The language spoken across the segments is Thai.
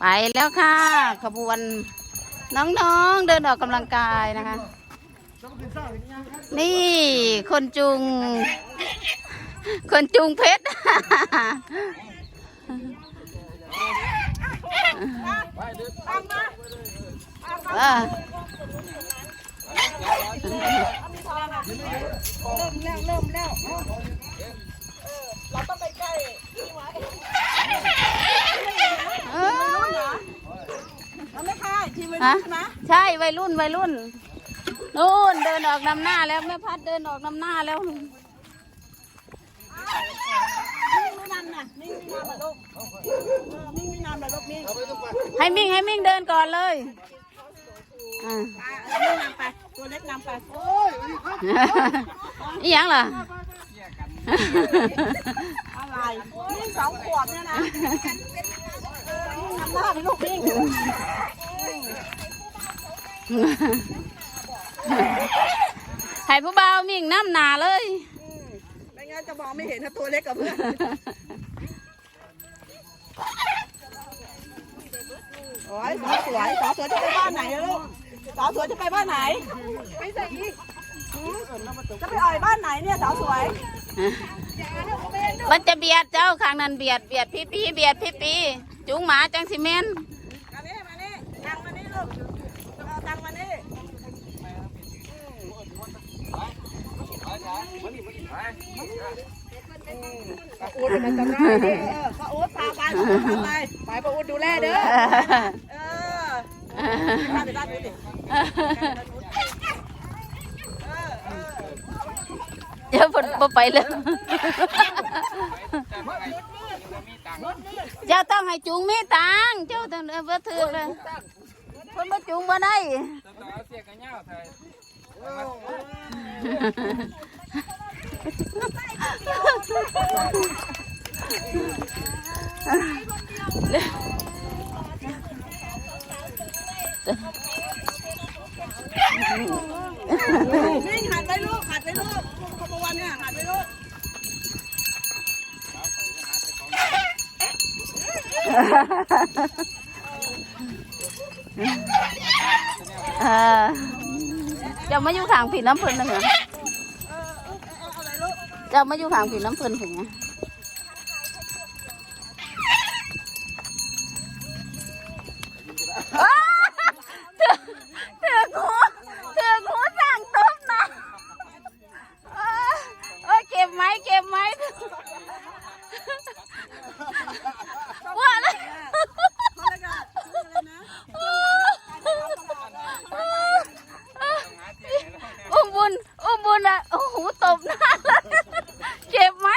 ไปแล้วค่ะ ขบวนน้องๆเดินออกกำลังกายนะคะ นี่คนจุง คนจุงเพชร เริ่มแล้วเริ่มแล้วเราต้องไปใกล้ที่ไว้ออ เราไม่ค่ายทีม วัยฮะรุ่นใช่ไหมใช่วัยรุ่นวัยรุ่นนู่นเดินออกนำหน้าแล้วแม่พัดเดินออกนำหน้าแล้วนิ่งไม่นานน่ะนิ่งไม่นานนะลูกเออนิ่งไม่นานนะลูกนิ่งให้มิ่งให้มิ่งเดินก่อนเลยอ่าอะนิ่งนำไปตัวเล็กนำไปโอ้ยอีหยังล่ะอะไรนิ่งสองขวบเนี่ยนะเออนิ่งนำหน้าไปลูกนิ่ง ให้ผู้บ่าวมิ่งน้ำหนาเลยไม่งั้นจะมองไม่เห็นถ้าตัวเล็กกับเพื่อนโอ้ยสาวสวยสาวสวยจะไปบ้านไหนอะลูกสาวสวยจะไปบ้านไหนไปใส่อีกหืมจะไปอ่อยบ้านไหนเนี่ยสาวสวย มันจะเบียดเจ้าข้างนั้นเบียดเบียดพี่ปีเบียดพี่ปีจุงหมาจังสิเมนมานี่มานี่ตังมานี่ลูกเอาตังมานี่ ป้าอูดมันจำได้ดิเออป้าอูดพาไปป้าอูดพาไปไปป้าอูดดูแลเด้อเออพาไปบ้านอูดดิเออเออเดี๋ยวฝนบ่ไปเลยเจ้าต้องให้จุงมีตังค์เจ้าต้องเอาเบ่ถือเลยเพิ่นบ่จุงบ่ได้ นี่หัดไปลูกหัดไปลูกขบวนเนี่ยหัดไปลูกเออเจ้ามาอยู่ข้างผีน้ำเพิ่นนะเหรอ เออเอาอะไรลูก เจะมาอยู่ขางผีน้ำเพลินถึงไงอ้าเถือกเถือกหูเถือกหูสั่งต้มนะเออเอ้ยเก็บไหมเก็บไหมว่าอะไร เขาเลยกันอะไรนะ อุ้มบุญอุ้มบุญอะโอ้โหตบหน้าเลยเจ็บไหม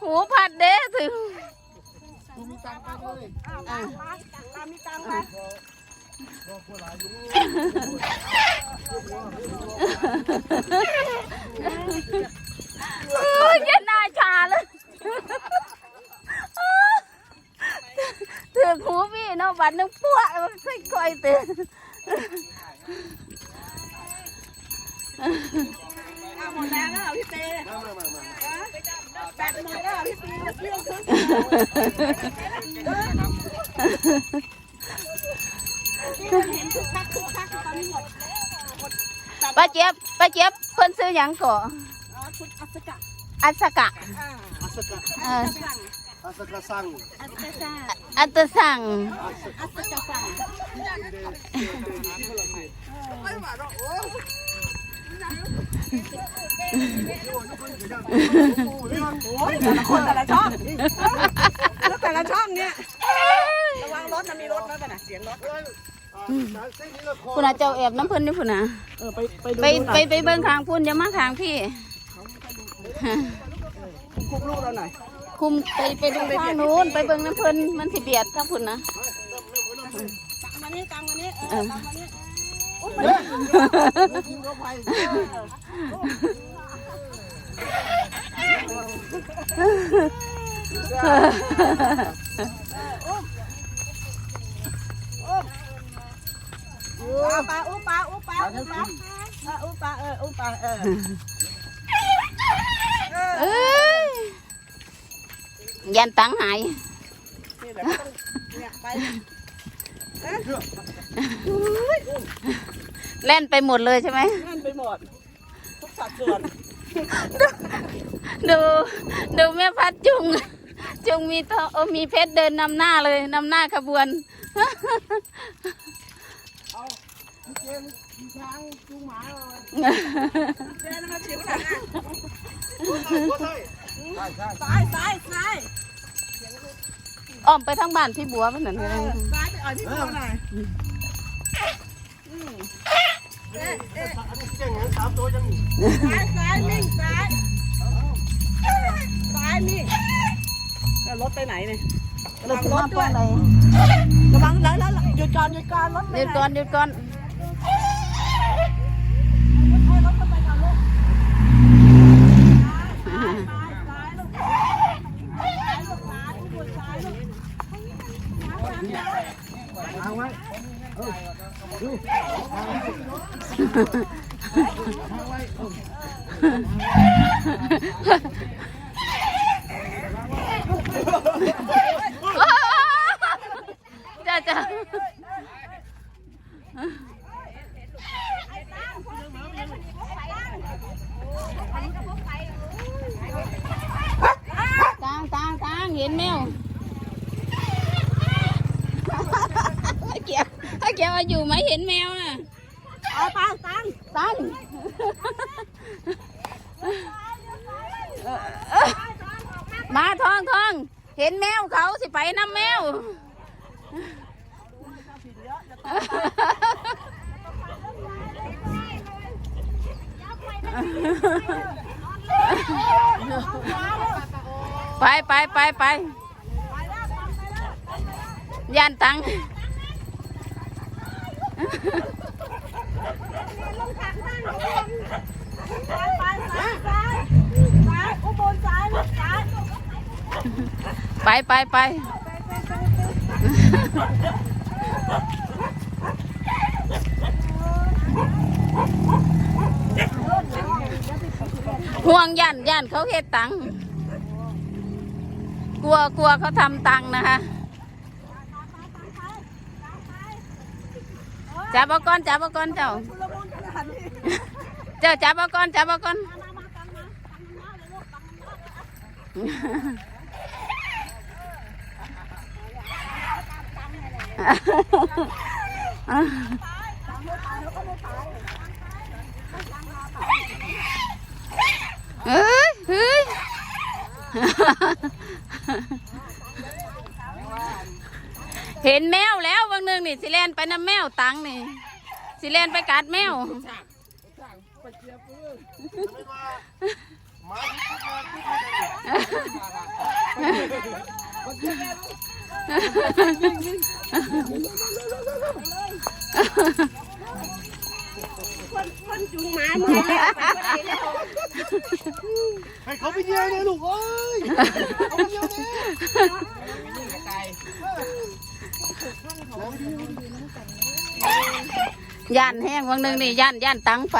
หูผัดเด้ถึง อ้าวมาตามมีตังค์ไหม โอ้ยเย็นหน้าชาเลย ถึงหูพี่เนาะบัดนึงปั้วมันใส่ก้อยเตือนอ้าวหมดแรงแล้วเหรอพี่เต้ฮะแบตหมดแล้วเหรอพี่ปีเรื่องเครื่องเห็นคึกคักคึกคักตอนนี้หมดป้าเจี๊ยบป้าเจี๊ยบเพิ่นซื้อหยังก่ออ๋อชุดอัศกะอัสกะ อ่าอาสกะเออสั่งอาสกะสั่งอัศกะอัตสั่งอัศกะสั่งโอ้ยแต่ละคนแต่ละช่องแล้วแต่ละช่องเนี่ยระวังรถนะมีรถนะแต่น่ะเสียงรถเส้นนี้ละครคุณอาเจ้าแอบน้ำเพิ่นนี่พุ่นนะเออไปไปดูไปไปไปเบิ่งข้างพุ่นอย่ามาข้างพี่คุกลูกเราหน่อย คุมไปไปดูข้างนู้นไปเบิ่งน้ำเพิ่นมันสิเบียดข้างพุ่นนะตังมานี่ตังมานี่เออตังมานี่ทิ้งเขาไปปลาปลาอู้ปลาอู้ปลาอู้ปลาเอออู้ปลาเอออู้ปลาเออ เอ้ ยันตังหายนี่เดี๋ยวก็ต้องเนี่ยไปเอ๊ะอุ้ยอุ้มเล่นไปหมดเลยใช่ไหมแน่นไปหมดทุกสัดส่วนดู ดูแม่พัดจุง จุงมีทอเอมีเพชรเดินนำหน้าเลยนำหน้าขบวน เอาเกมขี่ช้างจูงหมาเลยเดินมาชิวหลังอะ ซ้ายซ้ายซ้ายอ้อมไปทางบ้านพี่บัวมันนั่นเอเลยอซ้ายไปอ่อยพี่บัวหน่อยเอ๊ะเอ๊ะเก่งงั้นสามตัวยังมีซ้ายซ้ายมิ่งซ้ายซ้ายมิ่รถไปไหนเนี่ยระวังรถด้วยระวังแล้วแล้วหยุดก่อนหยุดก่อนรถไปไหนหยุดก่อนหยุดก่อน Ha ha ha. อาอยู่ไหมเห็นแมวน่ะเอาตังตังตังมาทองทองเห็นแมวเขาสิไปน้ำแมวไปไปไปไปย่านตังซ้าย ไปไปไปห่วงย่านย่านเขาเฮ็ดตังค์กลัวกลัวเขาทำตังค์นะคะ จับเอาก่อนจับเอาก่อนเจ้าชุลมุนขนาดนี้เจ้าจับเอาก่อนจับเอาก่อนเฮ้ยเฮ้ย เห็นแมวแล้วบางหนึงนี่สิแลนไปน้ำแมวตังนี่สิแลนไปกัดแมว หมาที่มาที่มาคนจุงหมาเมื่อไหร่ไปเมื่อไหร่แล้วให้เขาไปเยี่ยมเลยลูกเอ้ยเขาไปเยี่ยมเลยย่านแห้งบางหนึงนี่ย่านย่านตังไฟ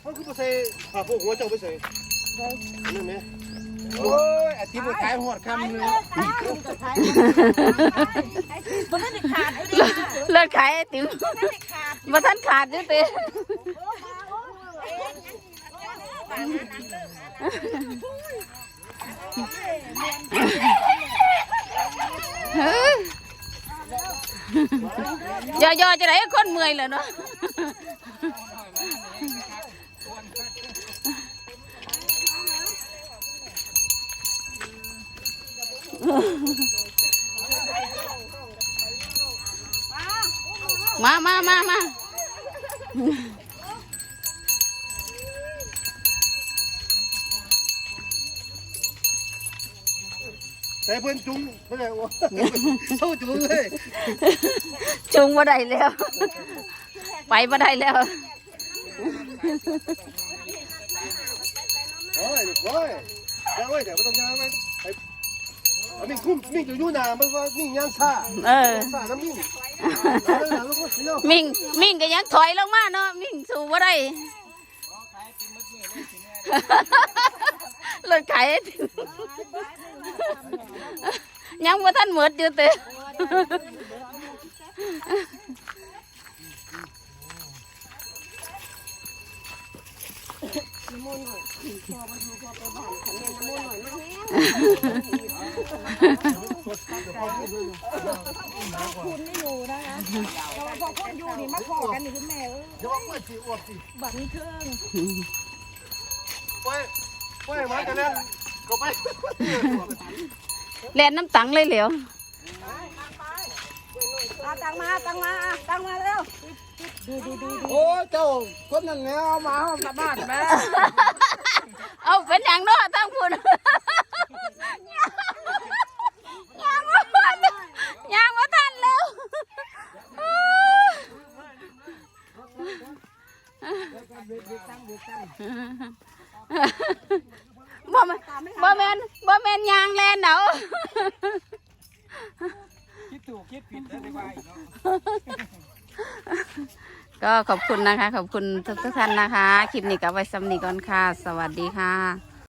เขาคือไปใส่ผ่าพวกหัวเจ้าไปใส่นี่ไหม โอ้ยอาทิตย์สุดท้ายหอดคำหนึงมันไม่ได้ขาดไอ้เลิกเลิกขายไอติมไม่ได้ขาดมาท่านขาดด้วยเต้เฮ้ยย่อๆจะไหนคนเมื่อยเลยเนาะ มามามามาแต่เพื่อนจุงไม่ได้ว่าเท่าจุงเลย จุงมาได้แล้ว ไปมาได้แล้วโอ้ยโอ้ยแล้วเว้ยแต่ไม่ต้องยางไหมไอ้ไอ้มิ่งคุ้มมิ่งจะยู่นามันว่ามิ่งยางซ่าเออซ่าน้ำมิ่งแล้วหลังลูกก็เสียวมิ่งมิ่งก็ยังถอยลงมาเนาะมิ่งสู่บ่ได้ขายติมมัด มือเลยสิแม่รถไขไอติมยังว่าท่านหมดอยู่เต้คุณไม่อยู่นะคะแต่ว่าพอคนอยู่นี่มาขอกันนี่คุณแม่เอ้ยเดี๋ยวว่าสิอวดสิบังเทิงไปไปมากันแล้วก็ไปแล่นน้ำตังเลยเหลวเอาตังมาตังมาตังมาเร็ว ดูดูดูดูโอ้เจ้าคนนั้นแล้วเอามาเอากลับบ้านแม่เอาเป็นอย่างเนาะทั้งคุณยางว่าทันยางว่าทันแล้วบ่แม่นบ่แม่นบ่แม่นยางแลนเนาะคิดถูกคิดผิดแล้วดีกว่าอีกเนาะ ก็ขอบคุณนะคะ ขอบคุณทุกท่านนะคะ คลิปนี้ก็ไว้สำนีก่อนค่ะ สวัสดีค่ะ